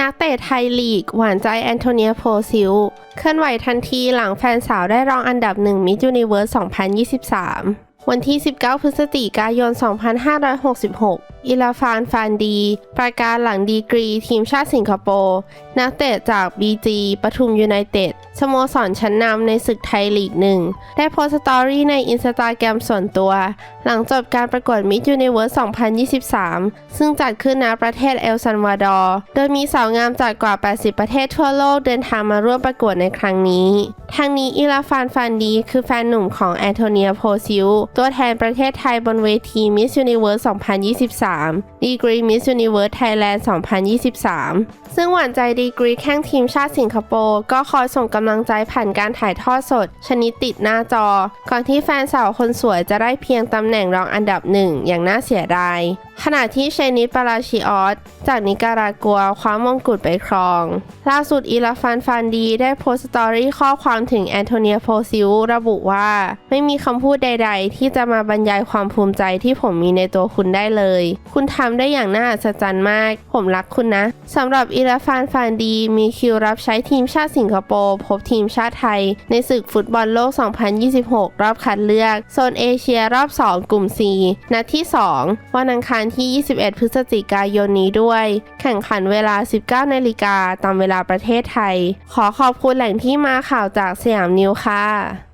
นักเตะไทยลีก หวานใจแอนโทเนียโพซิล เคลื่อนไหวทันทีหลังแฟนสาวได้รองอันดับหนึ่งมิจูนิเวิร์ส 2023 วันที่ 19 พฤศจิกายน 2566 อิลาฟานฟานดี ประกาศหลังดีกรีทีมชาติสิงคโปร์ นักเตะจาก BG ปทุมยูไนเต็ด สโมสรชั้นนำในศึกไทยลีกหนึ่ง ได้โพสต์สตอรี่ในอินสตาแกรมส่วนตัว หลังจบการประกวดมิ s ยูนิเวิร์ส 2023 ซึ่งจัดขึ้นณประเทศเอลซัลวาดอร์ โดยมีสาวงามจากกว่า 80 ประเทศทั่วโลกเดินทางมาร่วมประกวดในครั้งนี้ ทางนี้อิลาฟานฟานดี คือแฟนหนุ่มของแอนโทเนียโพซิลตัวแทนประเทศไทยบนเวที Miss Universe 2023 ดีกรีมิส s u นิเวิร์สไทยแลนด์ 2023 ซึ่งหวานใจดีกรีแข้งทีมชาติสิงคโปร์ก็คอยส่งกำลังใจผ่านการถ่ายทอดสด ชนิดติดหน้าจอ ก่อนที่แฟนสาวคนสวยจะได้เพียงตำแหน่งรองอันดับหนึ่งอย่างน่าเสียดาย ขณะที่เชนิดปาราชิออสจากนิการากัวคว้ามงกุฎไปครอง ล่าสุดอีลาฟานฟานดีได้โพสต์สตอรี่ข้อความถึงแอนโทเนียโพซิลระบุว่า ไม่มีคำพูดใด ๆ ที่จะมาบรรยายความภูมิใจที่ผมมีในตัวคุณได้เลย คุณทำได้อย่างน่าอัศจรรย์มาก ผมรักคุณนะสำหรับอีลาฟานฟานดี มีคิวรับใช้ทีมชาติสิงคโปร์พบทีมชาติไทย ในศึกฟุตบอลโลก 2026 รอบคัดเลือก โซนเอเชียรอบ 2 กลุ่ม C นัดที่ 2 วันอังคารที่ 21 พฤศจิกายนนี้ด้วย แข่งขันเวลา 19นาฬิกาตามเวลาประเทศไทย ขอขอบคุณแหล่งที่มาข่าวจากสยามนิวค่ะ